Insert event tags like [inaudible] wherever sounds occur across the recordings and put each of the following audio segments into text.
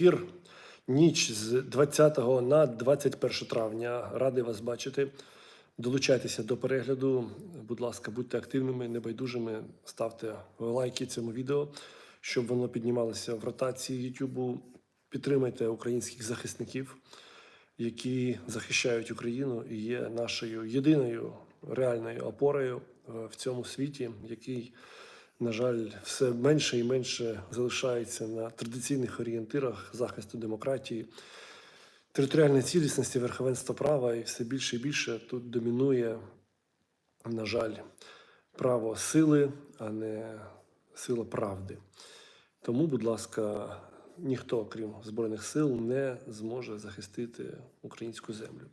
Ефір ніч з 20 на 21 травня. Радий вас бачити. Долучайтеся до перегляду. Будь ласка, будьте активними, небайдужими. Ставте лайки цьому відео, щоб воно піднімалося в ротації Ютубу. Підтримайте українських захисників, які захищають Україну і є нашою єдиною реальною опорою в цьому світі, який на жаль, все менше і менше залишається на традиційних орієнтирах захисту демократії, територіальної цілісності, верховенства права, і все більше і більше тут домінує, на жаль, право сили, а не сила правди. Тому, будь ласка, ніхто, крім Збройних сил, не зможе захистити українську землю.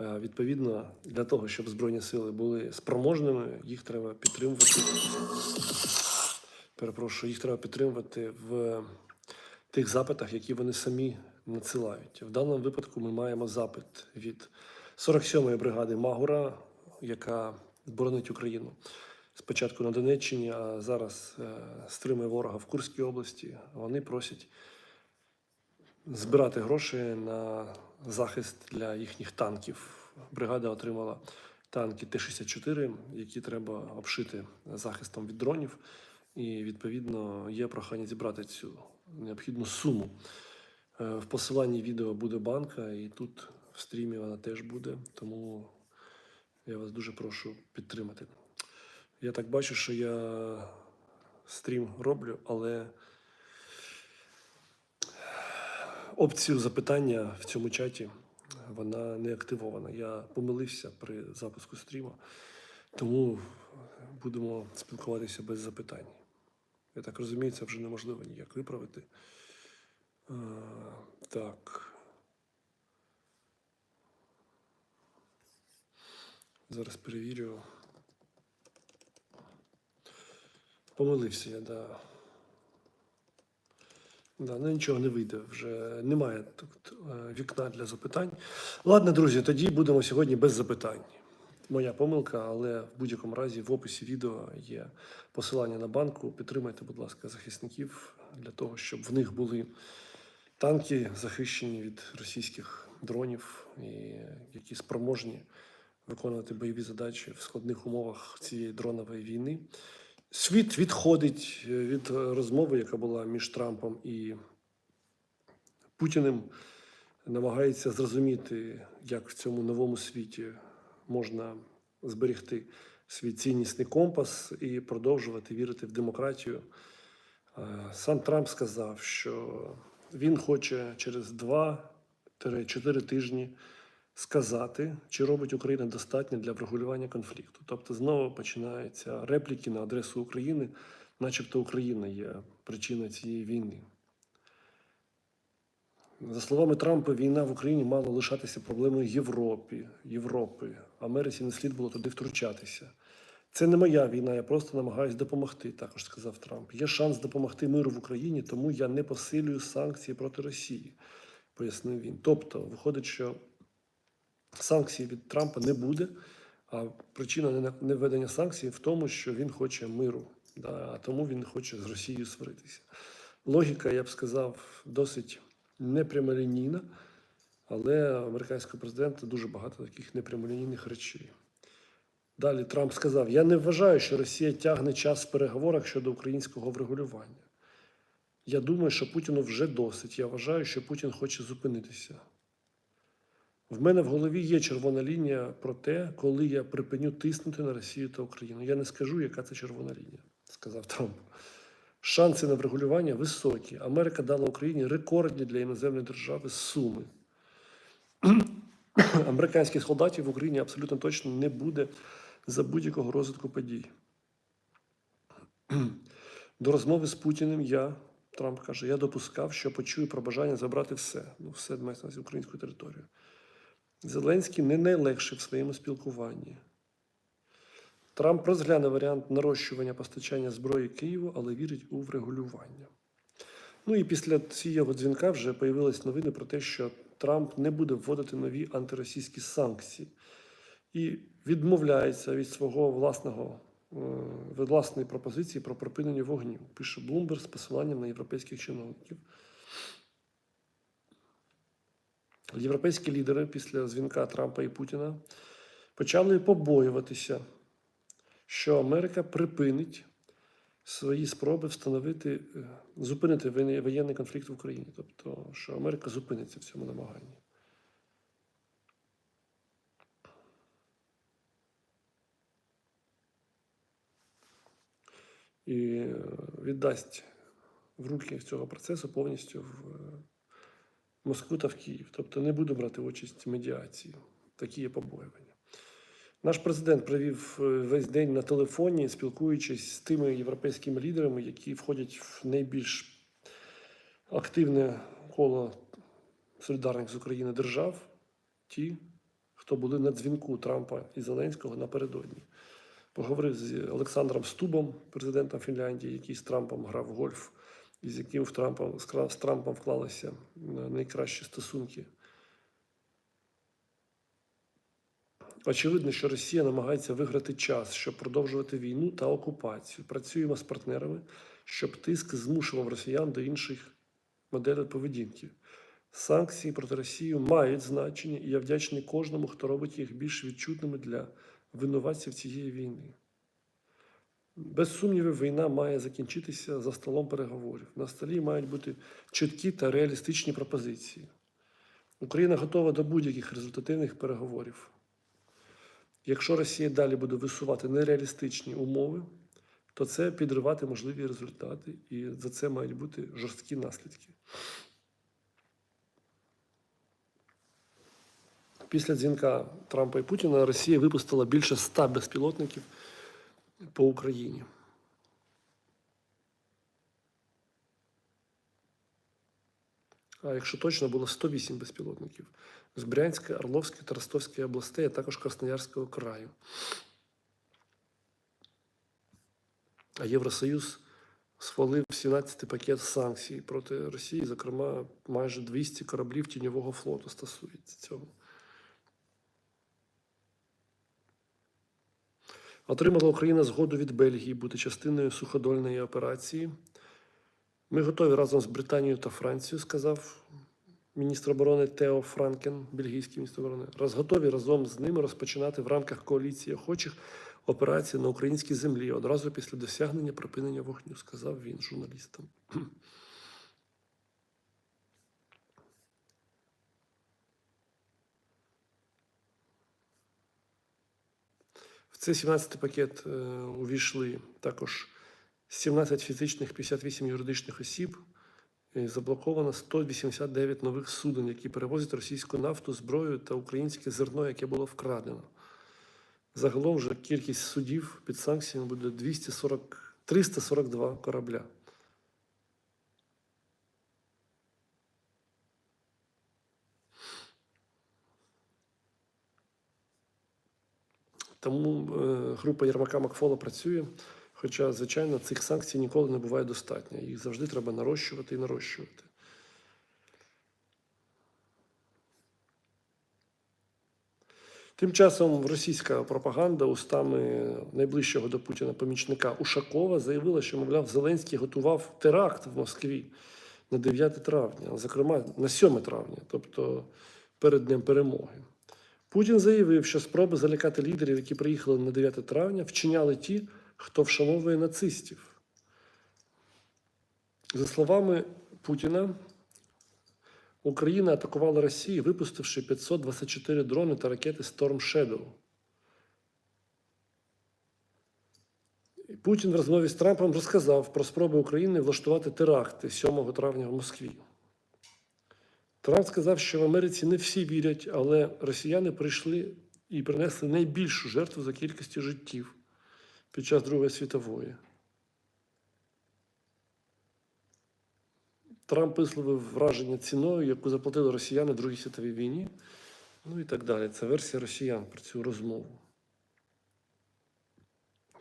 Е, Відповідно, для того, щоб Збройні сили були спроможними, їх треба підтримувати. Перепрошую, їх треба підтримувати в тих запитах, які вони самі надсилають. В даному випадку ми маємо запит від 47-ї бригади Магура, яка боронить Україну. Спочатку на Донеччині, а зараз е, стримує ворога в Курській області. Вони просять збирати гроші на захист для їхніх танків. Бригада отримала танки Т-64, які треба обшити захистом від дронів. І відповідно є прохання зібрати цю необхідну суму. Е, В посиланні відео буде банка, і тут в стрімі вона теж буде. Тому я вас дуже прошу підтримати. Я так бачу, що я стрім роблю, але опцію запитання в цьому чаті вона не активована. Я помилився при запуску стріму, тому будемо спілкуватися без запитань. Я так розумію, це вже неможливо ніяк виправити. А, так. Зараз перевірю. Помилився я, да. Да, ну нічого не вийде. Вже немає тут е, вікна для запитань. Ладно, друзі, тоді будемо сьогодні без запитань. Моя помилка, але в будь-якому разі в описі відео є посилання на банку. Підтримайте, будь ласка, захисників для того, щоб в них були танки захищені від російських дронів, і які спроможні виконувати бойові задачі в складних умовах цієї дронової війни. Світ відходить від розмови, яка була між Трампом і Путіним, намагається зрозуміти, як в цьому новому світі можна зберегти свій ціннісний компас і продовжувати вірити в демократію. Е, Сам Трамп сказав, що він хоче через 2-4 тижні сказати, чи робить Україна достатньо для врегулювання конфлікту. Тобто знову починаються репліки на адресу України, начебто Україна є причиною цієї війни. За словами Трампа, війна в Україні мала лишатися проблемою Європі, Європи. Америці не слід було туди втручатися. Це не моя війна, я просто намагаюся допомогти, також сказав Трамп. Є шанс допомогти миру в Україні, тому я не посилюю санкції проти Росії, пояснив він. Тобто, виходить, що санкцій від Трампа не буде, а причина не- невведення санкцій в тому, що він хоче миру, да, а тому він хоче з Росією сваритися. Логіка, я б сказав, досить непрямолінійна, але американського президента дуже багато таких непрямолінійних речей. Далі Трамп сказав: Я не вважаю, що Росія тягне час в переговорах щодо українського врегулювання. Я думаю, що Путіну вже досить. Я вважаю, що Путін хоче зупинитися. В мене в голові є червона лінія про те, коли я припиню тиснути на Росію та Україну. Я не скажу, яка це червона лінія, сказав Трамп. Шанси на врегулювання високі. Америка дала Україні рекордні для іноземної держави суми. [clears throat] Американських солдатів в Україні абсолютно точно не буде за будь-якого розвитку подій. [clears throat] До розмови з Путіним я, Трамп каже, я допускав, що почую про бажання забрати все. Ну, все мається на українську територію. Зеленський не найлегший в своєму спілкуванні. Трамп розгляне варіант нарощування постачання зброї Києву, але вірить у врегулювання. Ну і після цього дзвінка вже появились новини про те, що Трамп не буде вводити нові антиросійські санкції і відмовляється від свого власного е, від власної пропозиції про припинення вогню. Пише Блумберг з посиланням на європейських чиновників. Європейські лідери після дзвінка Трампа і Путіна почали побоюватися, що Америка припинить свої спроби встановити, е, зупинити воєнний конфлікт в Україні. Тобто, що Америка зупиниться в цьому намаганні. І е, віддасть в руки цього процесу повністю в е, Москву та в Київ. Тобто не буде брати участь в медіації. Такі є побоювання. Наш президент провів е, весь день на телефоні, спілкуючись з тими європейськими лідерами, які входять в найбільш активне коло солідарних з України держав, ті, хто були на дзвінку Трампа і Зеленського напередодні. Поговорив з Олександром Стубом, президентом Фінляндії, який з Трампом грав в гольф, і з яким в Трампа, з Трампом вклалися на найкращі стосунки. Очевидно, що Росія намагається виграти час, щоб продовжувати війну та окупацію. Працюємо з партнерами, щоб тиск змушував росіян до інших моделей поведінки. Санкції проти Росії мають значення, і я вдячний кожному, хто робить їх більш відчутними для винуватців цієї війни. Без сумнівів, війна має закінчитися за столом переговорів. На столі мають бути чіткі та реалістичні пропозиції. Україна готова до будь-яких результативних переговорів. Якщо Росія далі буде висувати нереалістичні умови, то це підривати можливі результати, і за це мають бути жорсткі наслідки. Після дзвінка Трампа і Путіна Росія випустила більше ста безпілотників по Україні. А якщо точно, було 108 безпілотників з Брянської, Орловської та Ростовської областей, а також Красноярського краю. А Євросоюз схвалив 17-й пакет санкцій проти Росії, зокрема, майже 200 кораблів тіньового флоту стосується цього. Отримала Україна згоду від Бельгії бути частиною суходольної операції. Ми готові разом з Британією та Францією, сказав міністр оборони Тео Франкен, бельгійський міністр оборони. Раз готові разом з ними розпочинати в рамках коаліції охочих операції на українській землі одразу після досягнення припинення вогню, сказав він журналістам. Цей 17 пакет е, увійшли також 17 фізичних, 58 юридичних осіб. І заблоковано 189 нових суден, які перевозять російську нафту, зброю та українське зерно, яке було вкрадено. Загалом вже кількість судів під санкціями буде 240, 342 корабля. Тому е, група Єрмака Макфола працює. Хоча, звичайно, цих санкцій ніколи не буває достатньо. Їх завжди треба нарощувати і нарощувати. Тим часом російська пропаганда устами найближчого до Путіна помічника Ушакова заявила, що, мовляв, Зеленський готував теракт в Москві на 9 травня, зокрема на 7 травня, тобто перед Днем перемоги. Путін заявив, що спроби залякати лідерів, які приїхали на 9 травня, вчиняли ті, хто вшановує нацистів. За словами Путіна, Україна атакувала Росію, випустивши 524 дрони та ракети Storm Shadow. Путін в розмові з Трампом розказав про спроби України влаштувати теракти 7 травня в Москві. Трамп сказав, що в Америці не всі вірять, але росіяни прийшли і принесли найбільшу жертву за кількістю життів під час Другої світової. Трамп висловив враження ціною, яку заплатили росіяни в Другій світовій війні. Ну і так далі. Це версія росіян про цю розмову.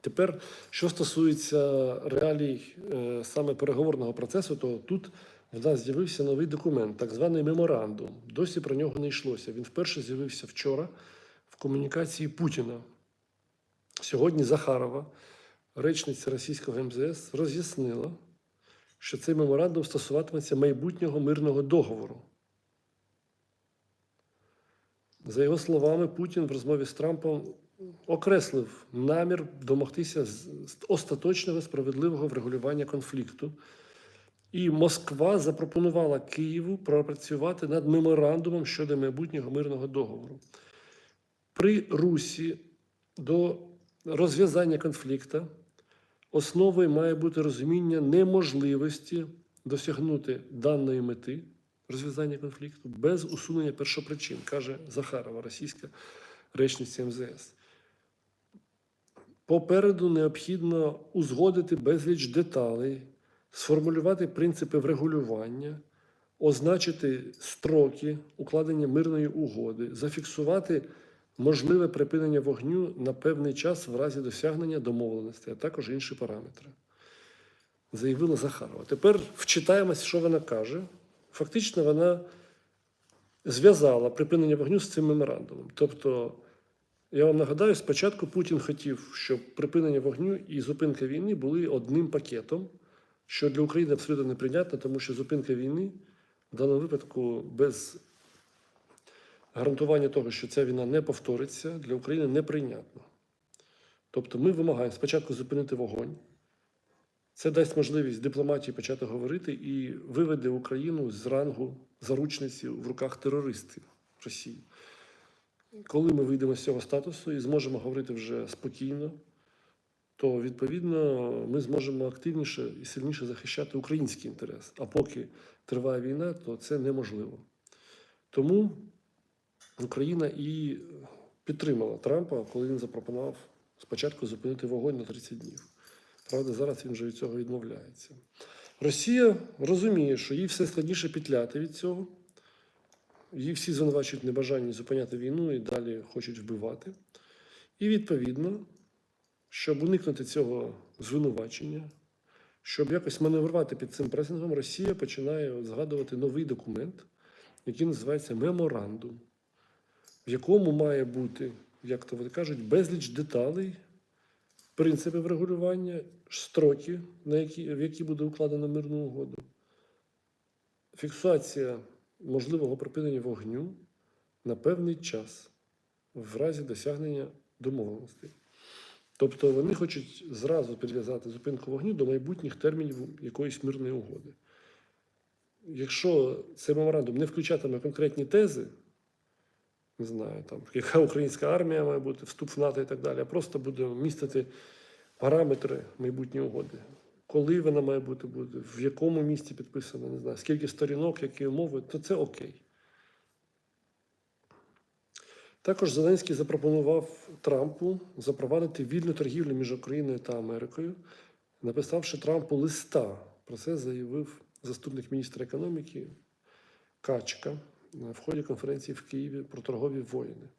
Тепер, що стосується реалій е, саме переговорного процесу, то тут в нас з'явився новий документ, так званий меморандум. Досі про нього не йшлося. Він вперше з'явився вчора в комунікації Путіна. Сьогодні Захарова, речниця російського МЗС, роз'яснила, що цей меморандум стосуватиметься майбутнього мирного договору. За його словами, Путін в розмові з Трампом окреслив намір домогтися остаточного справедливого врегулювання конфлікту. І Москва запропонувала Києву пропрацювати над меморандумом щодо майбутнього мирного договору. При Русі до розв'язання конфлікту основою має бути розуміння неможливості досягнути даної мети розв'язання конфлікту без усунення першопричин, каже Захарова, російська речниця МЗС. Попереду необхідно узгодити безліч деталей, сформулювати принципи врегулювання, означити строки укладення мирної угоди, зафіксувати можливе припинення вогню на певний час в разі досягнення домовленості, а також інші параметри. Заявила Захарова. Тепер вчитаємось, що вона каже. Фактично, вона зв'язала припинення вогню з цим меморандумом. Тобто, я вам нагадаю, спочатку Путін хотів, щоб припинення вогню і зупинка війни були одним пакетом, що для України абсолютно неприйнятно, тому що зупинка війни в даному випадку без гарантування того, що ця війна не повториться, для України неприйнятно. Тобто ми вимагаємо спочатку зупинити вогонь. Це дасть можливість дипломатії почати говорити і виведе Україну з рангу заручниці в руках терористів Росії. Коли ми вийдемо з цього статусу і зможемо говорити вже спокійно, то відповідно ми зможемо активніше і сильніше захищати український інтерес. А поки триває війна, то це неможливо. Тому Україна і підтримала Трампа, коли він запропонував спочатку зупинити вогонь на 30 днів. Правда, зараз він вже від цього відмовляється. Росія розуміє, що їй все складніше петляти від цього. Її всі звинувачують в небажанні зупиняти війну і далі хочуть вбивати. І відповідно, щоб уникнути цього звинувачення, щоб якось маневрувати під цим пресингом, Росія починає згадувати новий документ, який називається меморандум, в якому має бути, як то вони кажуть, безліч деталей, принципи врегулювання, строки, на які, в які буде укладено мирну угоду, фіксація можливого припинення вогню на певний час в разі досягнення домовленостей. Тобто вони хочуть зразу підв'язати зупинку вогню до майбутніх термінів якоїсь мирної угоди. Якщо цей меморандум не включатиме конкретні тези, не знаю, там, яка українська армія має бути, вступ в НАТО і так далі, а просто буде містити параметри майбутньої угоди. Коли вона має бути, буде, в якому місті підписана, не знаю, скільки сторінок, які умови, то це окей. Також Зеленський запропонував Трампу запровадити вільну торгівлю між Україною та Америкою, написавши Трампу листа. Про це заявив заступник міністра економіки Качка в ході конференції в Києві про торгові воїни.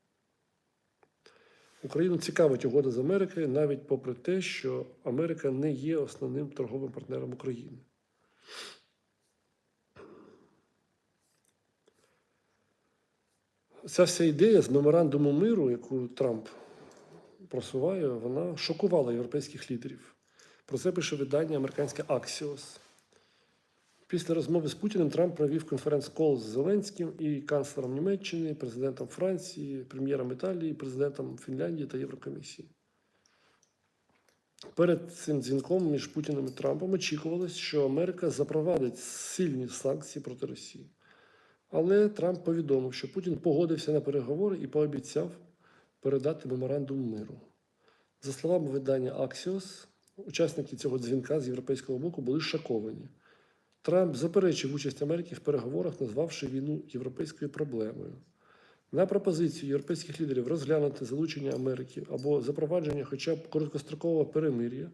Україну цікавить угода з Америкою навіть попри те, що Америка не є основним торговим партнером України. Ця вся ідея з меморандуму миру, яку Трамп просуває, вона шокувала європейських лідерів. Про це пише видання американське Axios. Після розмови з Путіним Трамп провів конференц-кол з Зеленським і канцлером Німеччини, президентом Франції, прем'єром Італії, президентом Фінляндії та Єврокомісії. Перед цим дзвінком між Путіним і Трампом очікувалось, що Америка запровадить сильні санкції проти Росії. Але Трамп повідомив, що Путін погодився на переговори і пообіцяв передати меморандум миру. За словами видання Axios, учасники цього дзвінка з європейського боку були шоковані. Трамп заперечив участь Америки в переговорах, назвавши війну європейською проблемою. На пропозицію європейських лідерів розглянути залучення Америки або запровадження хоча б короткострокового перемир'я,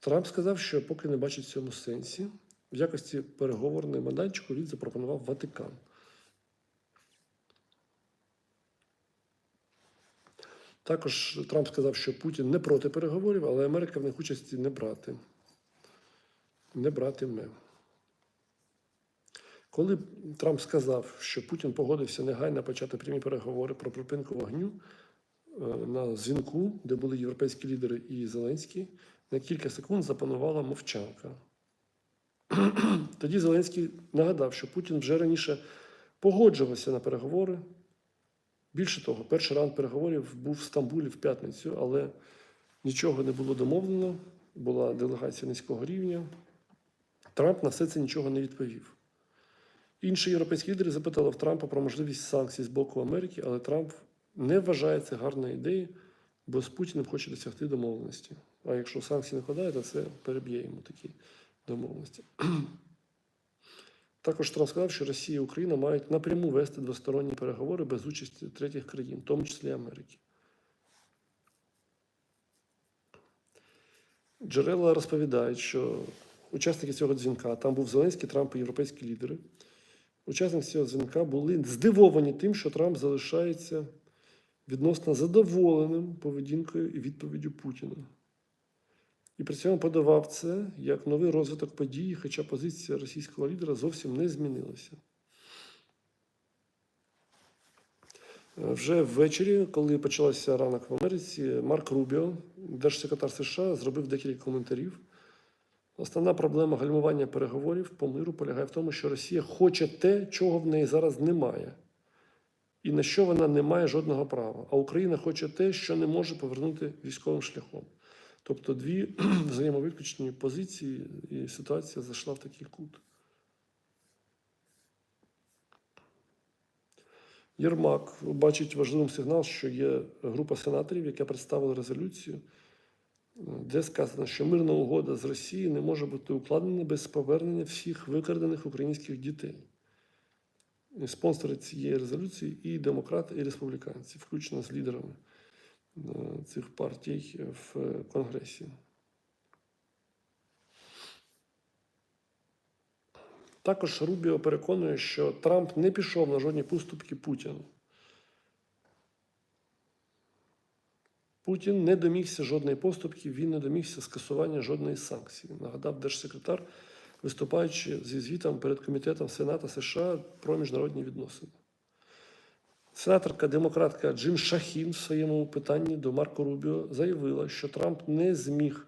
Трамп сказав, що поки не бачить в цьому сенсі, в якості переговорної майданчику він запропонував Ватикан. Також Трамп сказав, що Путін не проти переговорів, але Америка в них участі не брати. Не братиме. Коли Трамп сказав, що Путін погодився негайно почати прямі переговори про припинку вогню е, на дзвінку, де були європейські лідери і Зеленський, на кілька секунд запанувала мовчанка. [clears throat] Тоді Зеленський нагадав, що Путін вже раніше погоджувався на переговори Більше того, перший раунд переговорів був в Стамбулі в п'ятницю, але нічого не було домовлено. Була делегація низького рівня. Трамп на все це нічого не відповів. Інші європейські лідери запитали в Трампа про можливість санкцій з боку Америки, але Трамп не вважає це гарною ідеєю, бо з Путіним хоче досягти домовленості. А якщо санкції не вкладає, то це переб'є йому такі домовленості. Також Трамп сказав, що Росія і Україна мають напряму вести двосторонні переговори без участі третіх країн, в тому числі Америки. Джерела розповідають, що учасники цього дзвінка, там був Зеленський, Трамп і європейські лідери. Учасники цього дзвінка були здивовані тим, що Трамп залишається відносно задоволеним поведінкою і відповіддю Путіна. І при цьому подавав це як новий розвиток подій, хоча позиція російського лідера зовсім не змінилася. Е, Вже ввечері, коли почався ранок в Америці, Марк Рубіо, держсекретар США, зробив декілька коментарів. Основна проблема гальмування переговорів по миру полягає в тому, що Росія хоче те, чого в неї зараз немає, і на що вона не має жодного права. А Україна хоче те, що не може повернути військовим шляхом. Тобто дві [clears throat] взаємовиключені позиції, і ситуація зайшла в такий кут. Єрмак бачить важливим сигнал, що є група сенаторів, яка представила резолюцію, де сказано, що мирна угода з Росією не може бути укладена без повернення всіх викрадених українських дітей. Спонсори цієї резолюції і демократи, і республіканці, включно з лідерами цих партій в Конгресі. Також Рубіо переконує, що Трамп не пішов на жодні поступки Путіну. Путін не домігся жодної поступки, він не домігся скасування жодної санкції. Нагадав держсекретар, виступаючи зі звітом перед комітетом Сената США про міжнародні відносини. Сенаторка демократка Джин Шахін в своєму питанні до Марко Рубіо заявила, що Трамп не зміг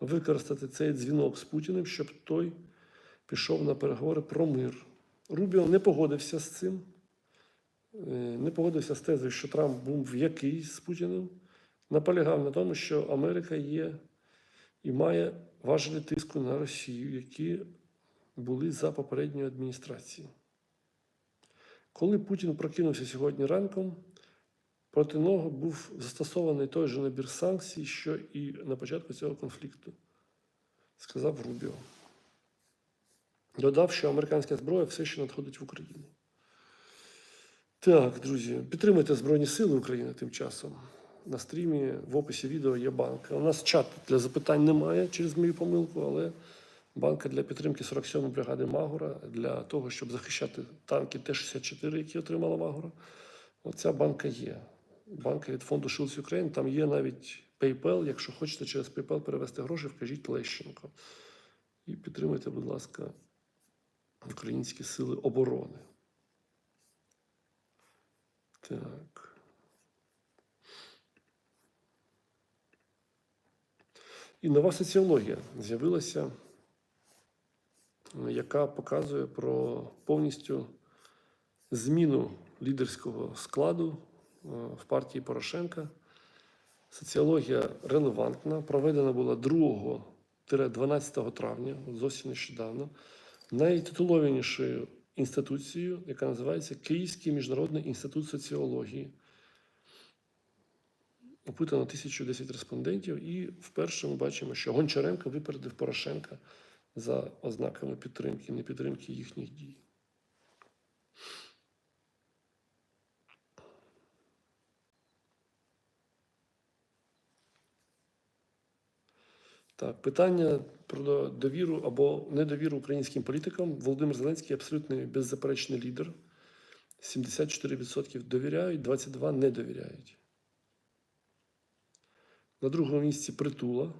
використати цей дзвінок з Путіним, щоб той пішов на переговори про мир. Рубіо не погодився з цим, е, не погодився з тезою, що Трамп був в якийсь з Путіним. Наполягав на тому, що Америка є і має важелі тиску на Росію, які були за попередньою адміністрацією. Коли Путін прокинувся сьогодні ранком, проти нього був застосований той же набір санкцій, що і на початку цього конфлікту, сказав Рубіо. Додав, що американська зброя все ще надходить в Україну. Так, друзі, підтримуйте Збройні Сили України тим часом. На стрімі в описі відео є банка. У нас чат для запитань немає через мою помилку, але банка для підтримки 47-ї бригади Магора для того, щоб захищати танки Т-64, які отримала Магора. Оця банка є. Банка від фонду Shields Ukraine. Там є навіть PayPal. Якщо хочете через PayPal перевести гроші, вкажіть Лещенко. І підтримуйте, будь ласка, українські сили оборони. Так. І нова соціологія з'явилася, яка показує про повністю зміну лідерського складу е, в партії Порошенка. Соціологія релевантна, проведена була 2-12 травня, зовсім нещодавно, найтитулованішою інституцією, яка називається Київський міжнародний інститут соціології. Опитано 1010 респондентів, і вперше ми бачимо, що Гончаренко випередив Порошенка за ознаками підтримки, непідтримки їхніх дій. Так, питання про довіру або недовіру українським політикам. Володимир Зеленський абсолютний беззаперечний лідер. 74% довіряють, 22% не довіряють. На другому місці притула.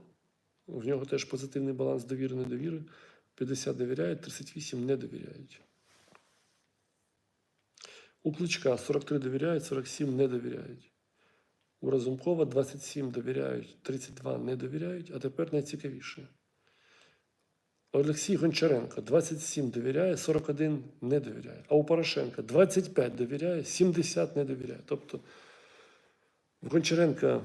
В нього теж позитивний баланс довіри недовіри. 50 довіряють, 38 не довіряють. У Кличка 43 довіряють, 47 не довіряють. У Разумкова 27 довіряють, 32 не довіряють, а тепер найцікавіше. Олексій Гончаренко 27 довіряє, 41 не довіряє. А у Порошенка 25 довіряє, 70 не довіряє. Тобто в Гончаренка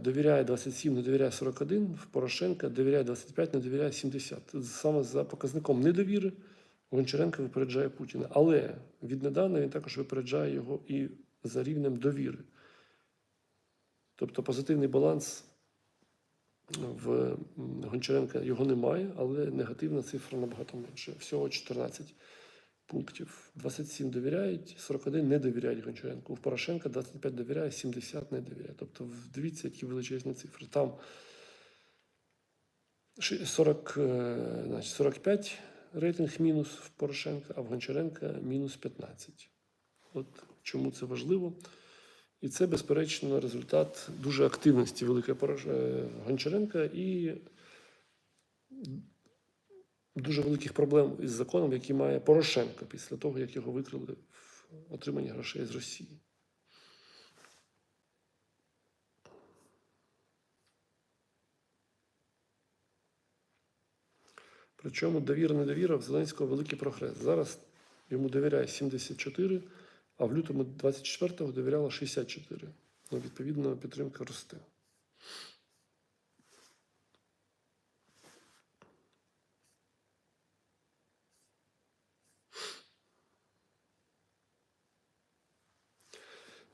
довіряє 27, не довіряє 41, в Порошенка довіряє 25, не довіряє 70. Саме за показником недовіри Гончаренко випереджає Путіна. Але віднедавна він також випереджає його і за рівнем довіри. Тобто позитивний баланс в Гончаренка його немає, але негативна цифра набагато менше. Всього 14 пунктів. 27 довіряють, 41 не довіряють Гончаренку. У Порошенка 25 довіряє, 70 не довіряє. Тобто, дивіться, які величезні цифри. Там 40, е, значить, 45 рейтинг мінус в Порошенка, а в Гончаренка мінус 15. От чому це важливо. І це, безперечно, результат дуже активності Великої е, Гончаренка і дуже великих проблем із законом, які має Порошенко після того, як його викрили в отриманні грошей з Росії. Причому довіра недовіра в Зеленського великий прогрес. Зараз йому довіряє 74, а в лютому 24-го довіряло 64. Ну, відповідно, підтримка росте.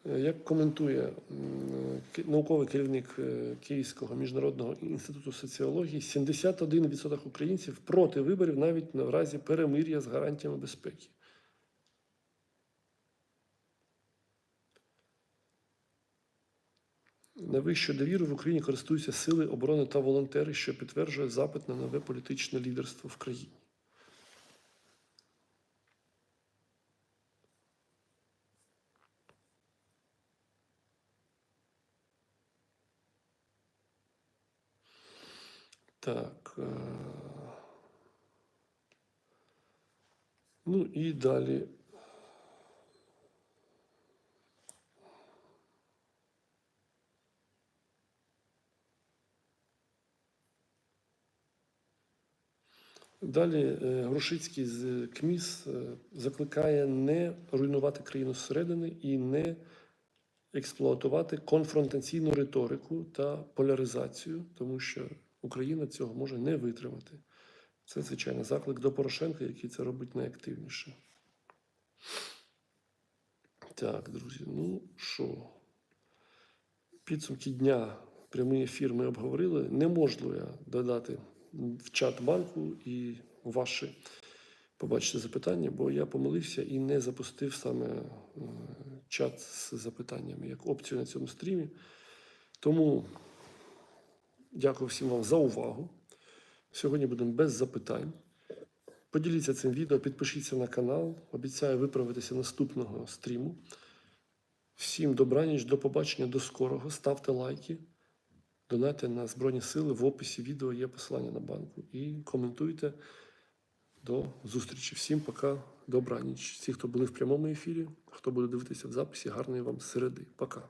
Як коментує науковий керівник е, Київського міжнародного інституту соціології, 71% українців проти виборів навіть на разі перемир'я з гарантіями безпеки. Найвищу довіру в Україні користуються сили оборони та волонтери, що підтверджує запит на нове політичне лідерство в країні. Так. е, Ну і далі. Далі е, Грушицький з КМІС е, закликає не руйнувати країну зсередини і не експлуатувати конфронтаційну риторику та поляризацію, тому що Україна цього може не витримати. Це, звичайно, заклик до Порошенка, який це робить найактивніше. Так, друзі, ну що, підсумки дня прямий ефір ми обговорили. Не можу я додати в чат банку і ваші побачите запитання, бо я помилився і не запустив саме е, чат з запитаннями як опцію на цьому стрімі. Тому дякую всім вам за увагу. Сьогодні будемо без запитань. Поділіться цим відео, підпишіться на канал. Обіцяю виправитися наступного стріму. Всім добраніч, до побачення, до скорого. Ставте лайки, донайте на Збройні Сили. В описі відео є посилання на банку. І коментуйте. До зустрічі. Всім пока, добраніч. Всі, хто були в прямому ефірі, хто буде дивитися в записі, гарної вам середи. Пока.